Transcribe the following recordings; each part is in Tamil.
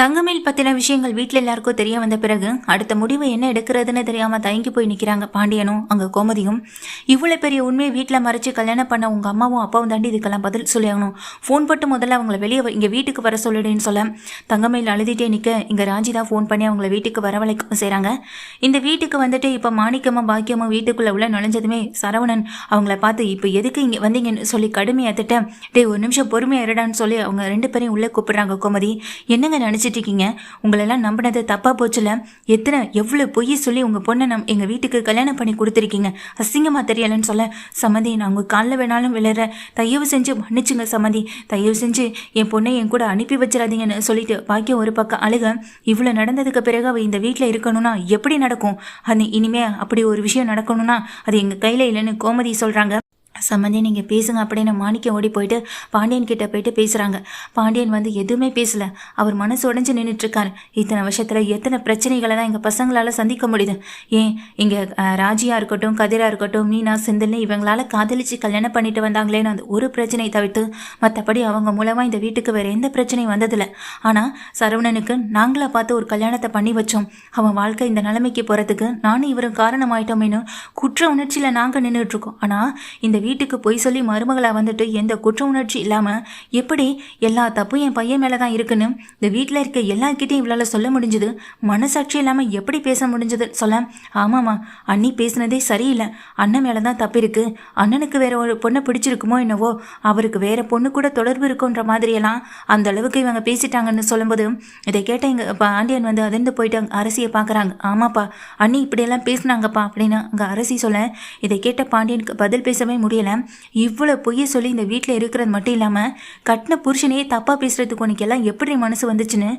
தங்கமேல் பத்தின விஷயங்கள் வீட்டில் எல்லாருக்கும் தெரிய வந்த பிறகு அடுத்த முடிவு என்ன எடுக்கிறதுன்னு தெரியாம தயங்கி போய் நிற்கிறாங்க பாண்டியனும் அங்க கோமதியும். இவ்வளவு பெரிய உண்மையை வீட்டில் மறைச்சு கல்யாணம் பண்ண உங்க அம்மாவும் அப்பாவும் தாண்டி இதுக்கெல்லாம் பதில் சொல்லியாகணும். ஃபோன் பட்டு முதல்ல அவங்கள வெளியே இங்கே இங்க வீட்டுக்கு வர சொல்லிடுன்னு சொல்ல தங்கமேல் அழுதிட்டே நிக்க இங்க ராஜி தான் ஃபோன் பண்ணி அவங்கள வீட்டுக்கு வரவழைக்க செய்கிறாங்க இந்த வீட்டுக்கு வந்துட்டு இப்ப மாணிக்கமும் பாக்கியமும் வீட்டுக்குள்ள உள்ள நுழைஞ்சதுமே சரவணன் அவங்கள பார்த்து இப்போ எதுக்கு இங்க வந்தீங்கன்னு சொல்லி கடுமையாக திட்ட டேய் ஒரு நிமிஷம் பொறுமையா இருடான்னு சொல்லி அவங்க ரெண்டு பேரையும் உள்ள கூப்பிடுறாங்க கோமதி. என்னங்க நினைச்சிட்டு இருக்கீங்க உங்களெல்லாம் நம்பினது தப்பாக போச்சுல. எத்தனை எவ்வளோ பொய் சொல்லி உங்கள் பொண்ணை நம் எங்கள் வீட்டுக்கு கல்யாணம் பண்ணி கொடுத்துருக்கீங்க? அசிங்கமாக தெரியலன்னு சொல்ல சமதி நான் உங்கள் காலில் வேணாலும் விளையிற தயவு செஞ்சு மன்னிச்சுங்க சமதி தயவு செஞ்சு என் பொண்ணை என் கூட அனுப்பி வச்சிடாதீங்கன்னு சொல்லிட்டு பாக்கியம் ஒரு பக்கம் அழுக. இவ்வளோ நடந்ததுக்கு பிறகு அவள் இந்த வீட்டில் இருக்கணும்னா எப்படி நடக்கும்? அது இனிமே அப்படி ஒரு விஷயம் நடக்கணும்னா அது எங்கள் கையில் இல்லைன்னு கோமதி சொல்கிறாங்க சம்மந்தி நீங்கள் பேசுங்க அப்படின்னு மாணிக்கம் ஓடி போயிட்டு பாண்டியன் கிட்ட போயிட்டு பேசுகிறாங்க பாண்டியன் வந்து எதுவுமே பேசலை. அவர் மனசு உடஞ்சி நின்றுட்டுருக்காரு இத்தனை வருஷத்தில் எத்தனை பிரச்சனைகளை தான் எங்கள் பசங்களால் சந்திக்க முடியுது. ஏன்? இங்கே ராஜியாக இருக்கட்டும் கதிராக இருக்கட்டும் மீனா செந்தில்னு இவங்களால காதலிச்சு கல்யாணம் பண்ணிட்டு வந்தாங்களேன்னு அந்த ஒரு பிரச்சனையை தவிர்த்து மற்றபடி அவங்க மூலமாக இந்த வீட்டுக்கு வேறு எந்த பிரச்சனையும் வந்ததில்லை. ஆனால் சரவணனுக்கு நாங்களாக பார்த்து ஒரு கல்யாணத்தை பண்ணி வச்சோம். அவன் வாழ்க்கை இந்த நிலைமைக்கு போகிறதுக்கு நானும் இவரும் காரணமாயிட்டோமேனு குற்ற உணர்ச்சியில் நாங்கள் நின்றுட்டு இருக்கோம் ஆனால் இந்த வீட்டுக்கு பொய் சொல்லி மருமகளா வந்துட்டு எந்த குற்ற உணர்ச்சி இல்லாமல் எப்படி எல்லா தப்பும் என் பையன் மேலே தான் இருக்குன்னு இந்த வீட்டில் இருக்க எல்லார்கிட்டையும் இவளால் சொல்ல முடிஞ்சது மனசாட்சி இல்லாமல் எப்படி பேச முடிஞ்சது சொல்ல? ஆமாம்மா அண்ணி பேசுனதே சரியில்லை. அண்ணன் மேலே தான் தப்பு இருக்கு. அண்ணனுக்கு வேற ஒரு பொண்ணை பிடிச்சிருக்குமோ என்னவோ அவருக்கு வேற பொண்ணு கூட தொடர்பு இருக்குன்ற மாதிரியெல்லாம் அந்த அளவுக்கு இவங்க பேசிட்டாங்கன்னு சொல்லும்போது இதை கேட்ட எங்க பாண்டியன் வந்து அதிர்ந்து போயிட்டு அரசியை பார்க்குறாங்க ஆமாப்பா அண்ணி இப்படியெல்லாம் பேசுனாங்கப்பா அப்படின்னு அங்கே அரசி சொல்ல இதை கேட்ட பாண்டியனுக்கு பதில் பேசவே முடியும் முடியல. இவ்வளோ பொய்ய சொல்லி இந்த வீட்டில் இருக்கிறது மட்டும் இல்லாமல் கட்டின புருஷனையே தப்பாக பேசுகிறதுக்கு உனக்கு எல்லாம் எப்படி மனசு வந்துச்சுன்னு?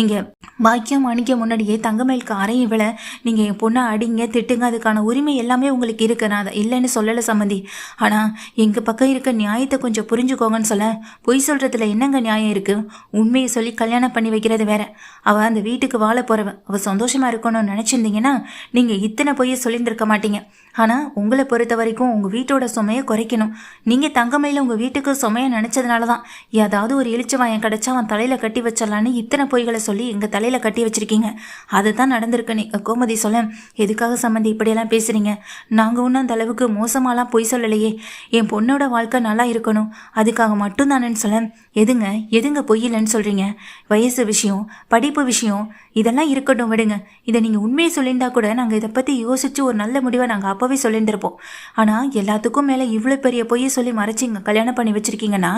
இங்கே பாக்கியம் அணிக்க முன்னாடியே தங்கமயிலுக்கு அறையை விழ நீங்கள் என் பொண்ணை அடிங்க திட்டுங்க அதுக்கான உரிமை எல்லாமே உங்களுக்கு இருக்கு. நான் அதை இல்லைன்னு சொல்லலை சம்மந்தி. ஆனால் எங்கள் பக்கம் இருக்க நியாயத்தை கொஞ்சம் புரிஞ்சுக்கோங்கன்னு சொல்ல பொய் சொல்கிறதுல என்னங்க நியாயம் இருக்குது உண்மையை சொல்லி கல்யாணம் பண்ணி வைக்கிறது வேற. அவள் அந்த வீட்டுக்கு வாழ போகிறவ அவள் சந்தோஷமாக இருக்கணும்னு நினச்சிருந்தீங்கன்னா நீங்கள் இத்தனை பொய்யை சொல்லியிருந்திருக்க மாட்டீங்க. ஆனால் உங்களை பொறுத்த வரைக்கும் உங்கள் வீட்டோட சுமையை குறைக்கணும். நீங்கள் தங்கமையில் உங்கள் வீட்டுக்கு சுமையை நினச்சதுனால தான் ஏதாவது ஒரு இளிச்சவாயன் கிடச்சா அவன் தலையில் கட்டி வச்சிடலான்னு இத்தனை பொய்களை சொல்லி எங்கள் தலையில் கட்டி வச்சிருக்கீங்க. அதுதான் நடந்திருக்கு. நீ கோமதி சொல்ல. எதுக்காக சம்மந்தி இப்படியெல்லாம் பேசுகிறீங்க நாங்கள் ஒன்றும் அந்த அளவுக்கு மோசமாலாம் பொய் சொல்லலையே. என் பொண்ணோட வாழ்க்கை நல்லா இருக்கணும். அதுக்காக மட்டும்தானேன்னு சொல்ல. எதுங்க? எதுங்க பொய்யில்லைன்னு சொல்கிறீங்க வயசு விஷயம் படிப்பு விஷயம் இதெல்லாம் இருக்கட்டும் விடுங்க. இதை நீங்கள் உண்மையை சொல்லியிருந்தா கூட நாங்கள் இதை பற்றி யோசித்து ஒரு நல்ல முடிவை நாங்கள் அப்போவே சொல்லியிருந்திருப்போம். ஆனால் எல்லாத்துக்கும் மேலே இவ்வளோ பெரிய பொய்யை சொல்லி மறைச்சிங்க கல்யாணம் பண்ணி வச்சுருக்கீங்கன்னா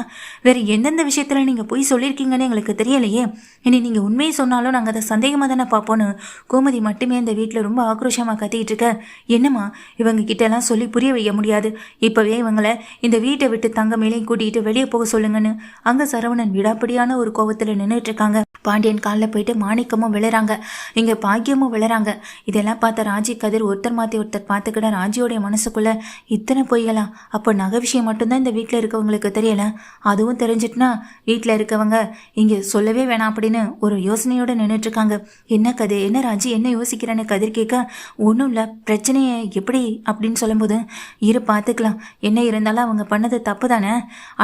வேறு எந்தெந்த விஷயத்தில் நீங்கள் பொய் சொல்லியிருக்கீங்கன்னு எங்களுக்கு தெரியலையே. இனி நீங்கள் உண்மையை சொன்னாலும் நாங்கள் அதை சந்தேகமாக தானே பார்ப்போன்னு கோமதி மட்டுமே இந்த வீட்டில் ரொம்ப ஆக்ரோஷமாக கத்திக்கிட்டு இருக்க. என்னம்மா இவங்க கிட்ட சொல்லி புரிய வைக்க முடியாது. இப்போவே இவங்களை இந்த வீட்டை விட்டு தங்க மேலேயும் கூட்டிகிட்டு வெளியே போக சொல்லுங்கன்னு அங்கே சரவணன் விடாப்படியான ஒரு கோவத்தில் நின்றுட்டு இருக்காங்க. பாண்டியன் காலில் போயிட்டு மாணிக்கமும் விழுறாங்க. இங்கே பாக்கியமும் விழுறாங்க. இதெல்லாம் பார்த்த ராஜி கதிர் ஒருத்தர் மாற்றி ஒருத்தர் பார்த்துக்கிட்ட ராஜியோடைய மனசுக்குள்ளே இத்தனை பொய்களா அப்போ நகை விஷயம் மட்டும்தான் இந்த வீட்டில் இருக்கவங்களுக்கு தெரியல. அதுவும் தெரிஞ்சிட்டுனா வீட்டில் இருக்கவங்க இங்கே சொல்லவே வேணாம் அப்படின்னு ஒரு யோசனையோடு நின்றுட்டுருக்காங்க என்ன கதிர் என்ன ராஜி? என்ன யோசிக்கிறேன்னு கதிர் கேட்க ஒன்றும் இல்லை. பிரச்சனையை எப்படி? அப்படின்னு சொல்லும்போது இரு பார்த்துக்கலாம். என்ன இருந்தாலும் அவங்க பண்ணது தப்பு தானே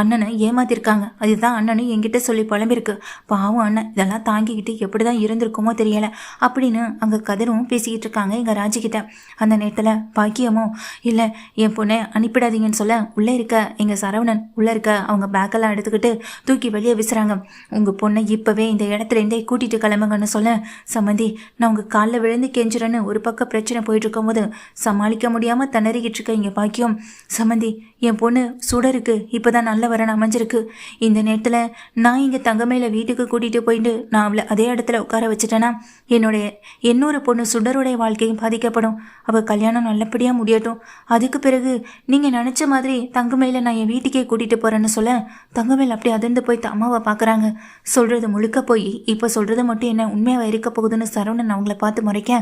அண்ணனை ஏமாத்திருக்காங்க. அதுதான் அண்ணனும் என்கிட்ட சொல்லி புலம்பிருக்கு பாவம் அண்ணன். இதெல்லாம் தாங்கிக்கிட்டு எப்படி தான் இருந்திருக்குமோ தெரியலை. அப்படின்னு அங்கே கதிரும் பேசிக்கிட்டு இருக்காங்க எங்கள் ராஜிக்கிட்ட அந்த நேரத்தில் பாக்கியமோ இல்லை என் பொண்ணை அனுப்பிடாதீங்கன்னு சொல்ல உள்ளே இருக்க எங்கள் சரவணன் உள்ளே இருக்க அவங்க பேக்கெல்லாம் எடுத்துக்கிட்டு தூக்கி வெளியே விசுறாங்க. உங்கள் பொண்ணை இப்போவே இந்த இடத்துல இருந்தே கூட்டிகிட்டு கிளம்புங்கன்னு சொல்ல சம்மந்தி நான் உங்கள் காலில் விழுந்து கெஞ்சுறேன்னு ஒரு பக்கம் பிரச்சனை போயிட்டு இருக்கும்போது சமாளிக்க முடியாமல் திணறிக்கிட்டு இருக்க இங்கே பாக்கியம். சம்மந்தி என் பொண்ணு சுடருக்கு இப்போ தான் நல்ல வரன் அமைஞ்சிருக்கு. இந்த நேரத்தில் நான் இங்கே தங்கமேல வீட்டுக்கு கூட்டிகிட்டு போயிட்டு நான் அவளை அதே இடத்துல உட்கார வச்சுட்டேன்னா என்னுடைய இன்னொரு பொண்ணு சுடருடைய வாழ்க்கையும் பாதிக்கப்படும். அவள் கல்யாணம் நல்லபடியாக முடியட்டும். அதுக்கு பிறகு நீங்கள் நினச்ச மாதிரி தங்கமேல நான் என் வீட்டுக்கே கூட்டிகிட்டு போகிறேன்னு சொல்ல தங்கமேல் அப்படி அதிர்ந்து போய் த- அம்மாவை பார்க்குறாங்க சொல்கிறது முழுக்க போய் இப்போ சொல்கிறது மட்டும் என்ன உண்மையாக இருக்க போகுதுன்னு சரவணன் அவங்கள பார்த்து முறைக்க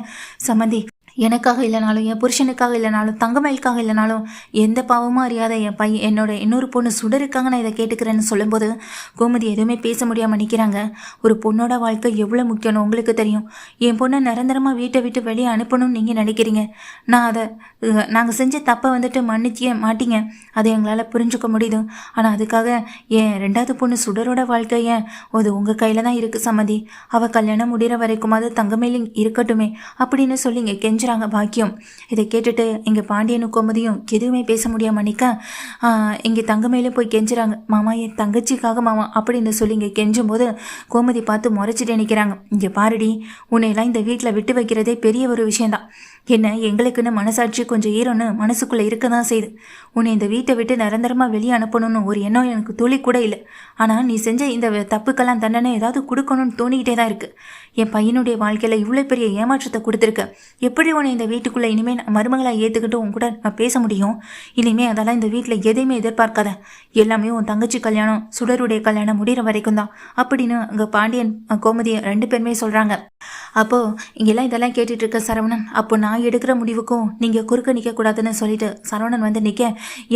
சம்மந்தி எனக்காக இல்லைனாலும் என் புருஷனுக்காக இல்லைனாலும் தங்கமயிலுக்காக இல்லைனாலும் எந்த பாவமும் அறியாத என் பையன் என்னோட இன்னொரு பொண்ணு சுடருக்காக நான் இதை கேட்டுக்கிறேன்னு சொல்லும்போது கோமதி எதுவுமே பேச முடியாமல் நிற்கிறாங்க ஒரு பொண்ணோட வாழ்க்கை எவ்வளோ முக்கியம்னு உங்களுக்கு தெரியும். என் பொண்ணை நிரந்தரமாக வீட்டை விட்டு வெளியே அனுப்பணும்னு நீங்கள் நினைக்கிறீங்க. நான் அதை நாங்கள் செஞ்ச தப்பை வந்துட்டு மன்னிச்சிய மாட்டீங்க. அதை எங்களால் புரிஞ்சுக்க முடியுது. ஆனால் அதுக்காக என் ரெண்டாவது பொண்ணு சுடரோட வாழ்க்கை ஏன்? அது உங்கள் கையில் தான் இருக்குது சம்மதி அவள் கல்யாணம் முடிகிற வரைக்குமாவது தங்கமேலி இருக்கட்டுமே அப்படின்னு சொல்லிங்க. கெஞ்சுறாங்க பாக்கியம். இதை கேட்டுட்டு இங்கே பாண்டியனும் கோமதியும் எதுவுமே பேச முடியாம நிற்க இங்கே தங்கமையிலே போய் கெஞ்சுறாங்க. மாமா என் தங்கச்சிக்காக மாமா அப்படின்னு சொல்லி இங்கே கெஞ்சும் போது கோமதி பார்த்து முறைச்சிட்டு நிற்கிறாங்க இங்கே பாருடி உன்னையெல்லாம் இந்த வீட்டில் விட்டு வைக்கிறதே பெரிய ஒரு விஷயம்தான். என்ன எங்களுக்குன்னு மனசாட்சி கொஞ்சம் ஈரம்னு மனசுக்குள்ளே இருக்க தான் செய்யுது உன்னை இந்த வீட்டை விட்டு நிரந்தரமாக வெளியே அனுப்பணும்னு ஒரு எண்ணம் எனக்கு துளி கூட இல்லை. ஆனால் நீ செஞ்ச இந்த தப்புக்கெல்லாம் தண்டனை ஏதாவது கொடுக்கணும்னு தோணிக்கிட்டே தான் இருக்குது என் பையனுடைய வாழ்க்கையில் இவ்வளோ பெரிய ஏமாற்றத்தை கொடுத்துருக்க. எப்படி உன்னை இந்த வீட்டுக்குள்ளே இனிமேல் நான் மருமகளாக ஏற்றுக்கிட்டு உன் கூட நான் பேச முடியும்? இனிமேல் அதெல்லாம் இந்த வீட்டில் எதையுமே எதிர்பார்க்காத. எல்லாமே உன் தங்கச்சி கல்யாணம் சுடருடைய கல்யாணம் முடிகிற வரைக்கும் தான் அப்படின்னு அங்கே பாண்டியன் கோமதி ரெண்டு பேருமே சொல்கிறாங்க அப்போது இங்கெல்லாம் இதெல்லாம் கேட்டுட்டு இருக்க சரவணன் அப்போ நான் எடுக்கிற முடிவுக்கும் நீங்கள் குறுக்க நிற்கக்கூடாதுன்னு சொல்லிட்டு சரவணன் வந்து நிற்க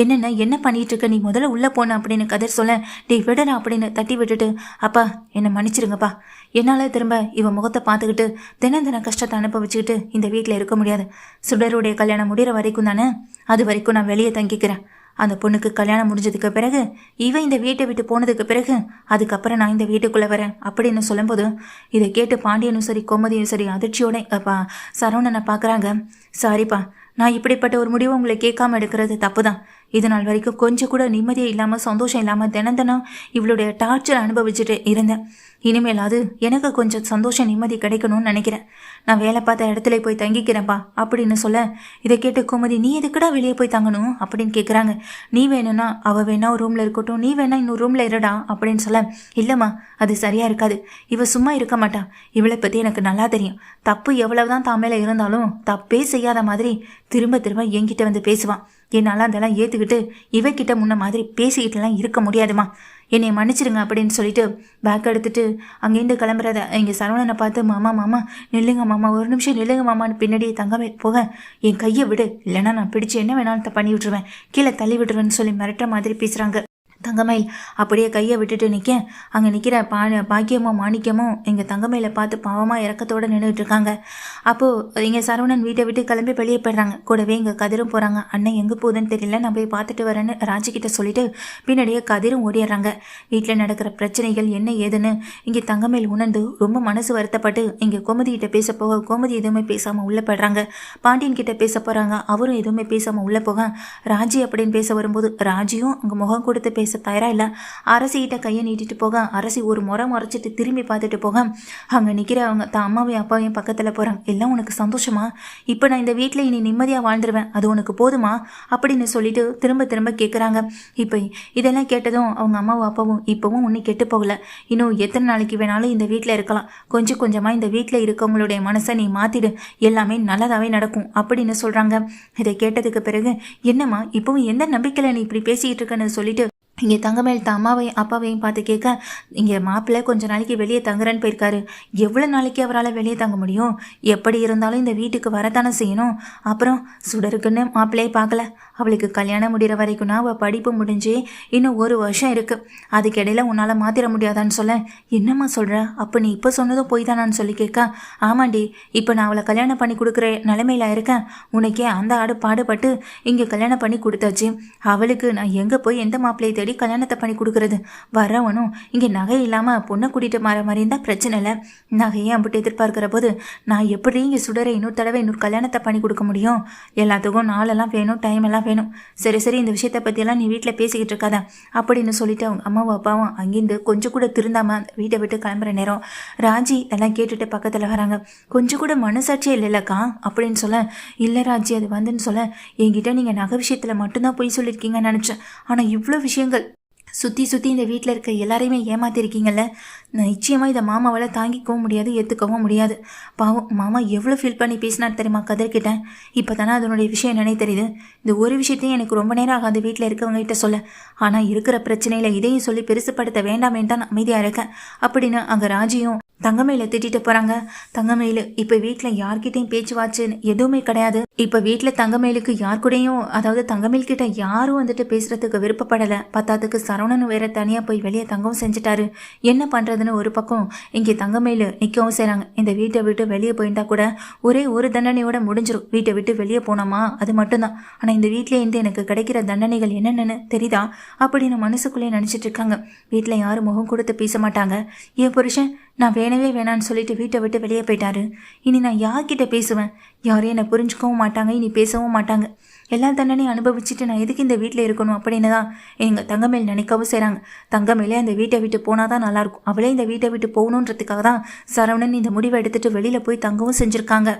என்னென்ன என்ன பண்ணிட்டு இருக்க நீ முதல்ல உள்ளே போன அப்படின்னு கதிர் சொல்ல டே விடடா அப்படின்னு தட்டி விட்டுட்டு அப்பா என்னை மன்னிச்சிருங்கப்பா. என்னால் திரும்ப இவன் முகத்தை பார்த்துக்கிட்டு தினம் தினம் கஷ்டத்தை அனுபவிச்சுக்கிட்டு இந்த வீட்டில் இருக்க முடியாது. சுடருடைய கல்யாணம் முடிகிற வரைக்கும் தானே அது வரைக்கும் நான் வெளியே தங்கிக்கிறேன். அந்த பொண்ணுக்கு கல்யாணம் முடிஞ்சதுக்கு பிறகு இவன் இந்த வீட்டை விட்டு போனதுக்கு பிறகு அதுக்கப்புறம் நான் இந்த வீட்டுக்குள்ளே வரேன் அப்படின்னு சொல்லும்போது இதை கேட்டு பாண்டியனும் சரி கோமதியும் சரி அதிர்ச்சியோட அப்பா சரவணனை பார்க்குறாங்க. சாரிப்பா நான் இப்படிப்பட்ட ஒரு முடிவு உங்களை கேட்காம எடுக்கிறது தப்பு தான் இது நாள் வரைக்கும் கொஞ்சம் கூட நிம்மதியே இல்லாமல் சந்தோஷம் இல்லாமல் தினம் தினம் இவளுடைய டார்ச்சர் அனுபவிச்சுட்டு இருந்தேன். இனிமேலாவது எனக்கு கொஞ்சம் சந்தோஷம் நிம்மதி கிடைக்கணும்னு நினைக்கிறேன். நான் வேலை பார்த்த இடத்துல போய் தங்கிக்கிறேன்ப்பா அப்படின்னு சொல்ல இதை கேட்டு குமதி நீ எதுக்குடா வெளியே போய் தங்கணும்? அப்படின்னு கேட்குறாங்க நீ வேணும்னா அவள் வேணா ஒரு ரூமில் இருக்கட்டும் நீ வேணா இன்னொரு ரூமில் இருடா அப்படின்னு சொல்ல இல்லைம்மா அது சரியாக இருக்காது. இவள் சும்மா இருக்க மாட்டா. இவளை பற்றி எனக்கு நல்லா தெரியும். தப்பு எவ்வளவுதான் தான் மேலே இருந்தாலும் தப்பே செய்யாத மாதிரி திரும்ப திரும்ப என்கிட்ட வந்து பேசுவான் என்னால் அதெல்லாம் ஏற்றுக்கிட்டு இவகிட்ட முன்ன மாதிரி பேசிக்கிட்டுலாம் இருக்க முடியாதுமா. என்னை மன்னிச்சிருங்க அப்படின்னு சொல்லிட்டு பேக் எடுத்துட்டு அங்கேருந்து கிளம்புறத இங்கே சரவணனை பார்த்து மாமா மாமா நில்லுங்க மாமா ஒரு நிமிஷம் நில்லுங்க மாமான்னு பின்னாடியே தங்கமே போக என் கையை விடு இல்லைன்னா நான் பிடிச்சி என்ன வேணாலும் பண்ணி விட்டுருவேன் கீழே தள்ளி விட்டுருவேன்னு சொல்லி மிரட்டுற மாதிரி பேசுகிறாங்க தங்கமயில் அப்படியே கையை விட்டுட்டு நிற்க அங்கே நிற்கிற பா பாக்கியமும் மாணிக்கமும் எங்கள் தங்கமயில பார்த்து பாவமாக இறக்கத்தோடு நின்றுட்டு இருக்காங்க. அப்போது எங்கள் சரவணன் வீட்டை விட்டு கிளம்பி வெளியே போயிடுறாங்க. கூடவே இங்கே கதிரும் போகிறாங்க அண்ணன் எங்கே போகுதுன்னு தெரியல. நான் போய் பார்த்துட்டு வரேன்னு ராஜிக்கிட்ட சொல்லிட்டு பின்னாடியே கதிரும் ஓடிடுறாங்க. வீட்டில் நடக்கிற பிரச்சனைகள் என்ன ஏதுன்னு இங்கே தங்கமயில் உணர்ந்து ரொம்ப மனசு வருத்தப்பட்டு இங்கே கோமதிகிட்ட பேச போக கோமதி எதுவுமே பேசாமல் உள்ளே போயிடுறாங்க. பாண்டியன் கிட்ட பேச போகிறாங்க அவரும் எதுவுமே பேசாமல் உள்ளே போக ராஜி அப்படின்னு பேச வரும்போது ராஜியும் அங்கே முகம் கொடுத்து பேச தயாராக இல்லை? அரசிகிட்ட கையை நீட்டிட்டு போக அரசி ஒரு முறை முறைச்சிட்டு திரும்பி பார்த்துட்டு போக. அங்கே நிற்கிற அவங்க தான் அம்மாவையும் அப்பாவையும் பக்கத்தில் போகிறாங்க எல்லாம் உனக்கு சந்தோஷமா? இப்போ நான் இந்த வீட்டில் இனி நிம்மதியாக வாழ்ந்துருவேன். அது உனக்கு போதுமா? அப்படின்னு சொல்லிட்டு திரும்ப திரும்ப கேட்குறாங்க இப்போ இதெல்லாம் கேட்டதும் அவங்க அம்மாவும் அப்பாவும் இப்போவும் ஒன்றும் கெட்டு போகல. இன்னும் எத்தனை நாளைக்கு வேணாலும் இந்த வீட்டில் இருக்கலாம். கொஞ்சம் கொஞ்சமாக இந்த வீட்டில் இருக்கவங்களுடைய மனசை நீ மாற்றிடு எல்லாமே நல்லதாகவே நடக்கும் அப்படின்னு சொல்கிறாங்க இதை கேட்டதுக்கு பிறகு என்னம்மா இப்போவும் எந்த நம்பிக்கையில் நீ இப்படி பேசிக்கிட்டு இருக்கன்னு சொல்லிட்டு இங்கே தங்கமேல் தான் அம்மாவையும் அப்பாவையும் பார்த்து கேட்க இங்கே மாப்பிள்ளை கொஞ்ச நாளைக்கு வெளியே தங்குறேன்னு போயிருக்காரு. எவ்வளோ நாளைக்கு அவரால் வெளியே தங்க முடியும்? எப்படி இருந்தாலும் இந்த வீட்டுக்கு வரத்தானே செய்யணும். அப்புறம் சுடருக்குன்னு மாப்பிள்ளையை பார்க்கல. அவளுக்கு கல்யாணம் முடிகிற வரைக்கும்னா அவள் படிப்பு முடிஞ்சு இன்னும் ஒரு வருஷம் இருக்குது அதுக்கிடையில் உன்னால் மாற்றிட முடியாதான்னு சொல்ல என்னம்மா சொல்கிற அப்போ நீ இப்போ சொன்னதும் போய் தானான்னு சொல்லி கேட்க ஆமாண்டி இப்போ நான் அவளை கல்யாணம் பண்ணி கொடுக்குற நிலைமையில் இருக்கேன். உனக்கே அந்த ஆடு பாடுபட்டு இங்கே கல்யாணம் பண்ணி கொடுத்தாச்சு. அவளுக்கு நான் எங்கே போய் எந்த மாப்பிள்ளையை தேடி கல்யாணத்தை பண்ணி கொடுக்குறது? வரவனும் இங்கே நகை இல்லாமல் பொண்ணை கூட்டிகிட்டு மாற மாதிரி இருந்தால் பிரச்சனை இல்லை. நகையை அம்பிட்டு எதிர்பார்க்கிற போது நான் எப்படி இங்கே சுடரை இன்னொரு தடவை இன்னொரு கல்யாணத்தை பண்ணி கொடுக்க முடியும்? எல்லாத்துக்கும் நாளெல்லாம் வேணும் டைம் எல்லாம் வேணும். சரி சரி இந்த விஷயத்தை பற்றியெல்லாம் நீ வீட்டில் பேசிக்கிட்டு இருக்காத. அப்படின்னு சொல்லிட்டு அவங்க அம்மாவும் அப்பாவும் அங்கேருந்து கொஞ்சம் கூட திருந்தாமல் வீட்டை விட்டு கிளம்புற நேரம் ராஜி இதெல்லாம் கேட்டுட்டு பக்கத்தில் வராங்க. கொஞ்சம் கூட மனசாட்சியே இல்லைல்லக்கா? அப்படின்னு சொல்ல இல்லை ராஜி அது வந்துன்னு சொல்ல என்கிட்ட நீங்கள் நகை விஷயத்தில் மட்டும்தான் போய் சொல்லியிருக்கீங்கன்னு நினச்சேன். ஆனால் இவ்வளோ விஷயங்கள் சுற்றி சுற்றி இந்த வீட்டில் இருக்க எல்லாரையுமே ஏமாத்திருக்கீங்கல்ல? நிச்சயமாக இதை மாமாவால் தாங்கிக்கவும் முடியாது ஏற்றுக்கவும் முடியாது. பாவம் மாமா எவ்வளோ ஃபீல் பண்ணி பேசினார் தெரியுமா? கதர்கிட்டேன் இப்போ தானே அதனுடைய விஷயம் என்னன்னே தெரியுது. இந்த ஒரு விஷயத்தையும் எனக்கு ரொம்ப நேரம் ஆகாது வீட்டில் இருக்கவங்ககிட்ட சொல்ல. ஆனால் இருக்கிற பிரச்சனையில் இதையும் சொல்லி பெருசுப்படுத்த வேண்டாம் தான் அமைதியாக இருக்கேன். அப்படின்னு அங்கே ராஜியும் தங்கமயில திட்டிட்டு போறாங்க. தங்கமயிலு இப்ப வீட்ல யார்கிட்டயும் பேச்சுவாச்சு எதுவுமே கிடையாது. இப்ப வீட்ல தங்கமயிலுக்கு யார் கூடயும் அதாவது தங்கமயில் கிட்ட யாரும் வந்துட்டு பேசுறதுக்கு விருப்பப்படல. பத்தாத்துக்கு சரவணன் வேற தனியா போய் வெளியே தங்கவும் செஞ்சுட்டாரு. என்ன பண்றதுன்னு ஒரு பக்கம் இங்கே தங்கமயிலு நிக்கவும் செய்றாங்க. இந்த வீட்டை விட்டு வெளியே போயிருந்தா கூட ஒரே ஒரு தண்டனையோட முடிஞ்சிடும் வீட்டை விட்டு வெளியே போனோமா? அது மட்டும்தான். ஆனா இந்த வீட்ல இருந்து எனக்கு கிடைக்கிற தண்டனைகள் என்னென்னு தெரியுதா? அப்படின்னு மனசுக்குள்ளே நினைச்சிட்டு இருக்காங்க. வீட்டில் யாரும் முகம் கொடுத்து பேச மாட்டாங்க. என் புருஷன் நான் வேணவே வேணான்னு சொல்லிட்டு வீட்டை விட்டு வெளியே போயிட்டாரு. இனி நான் யார்கிட்ட பேசுவேன்? யாரையும் என்னை புரிஞ்சுக்கவும் மாட்டாங்க. இனி பேசவும் மாட்டாங்க. எல்லா தண்டனையும் அனுபவிச்சுட்டு நான் எதுக்கு இந்த வீட்டில் இருக்கணும் அப்படின்னு தான் எங்கள் தங்கமேல் நினைக்கவும் செய்கிறாங்க தங்கமேலே அந்த வீட்டை விட்டு போனால் தான் நல்லாயிருக்கும். அவளே இந்த வீட்டை விட்டு போகணுன்றதுக்காக தான் சரவணன் இந்த முடிவை எடுத்துட்டு வெளியில் போய் தங்கவும் செஞ்சுருக்காங்க.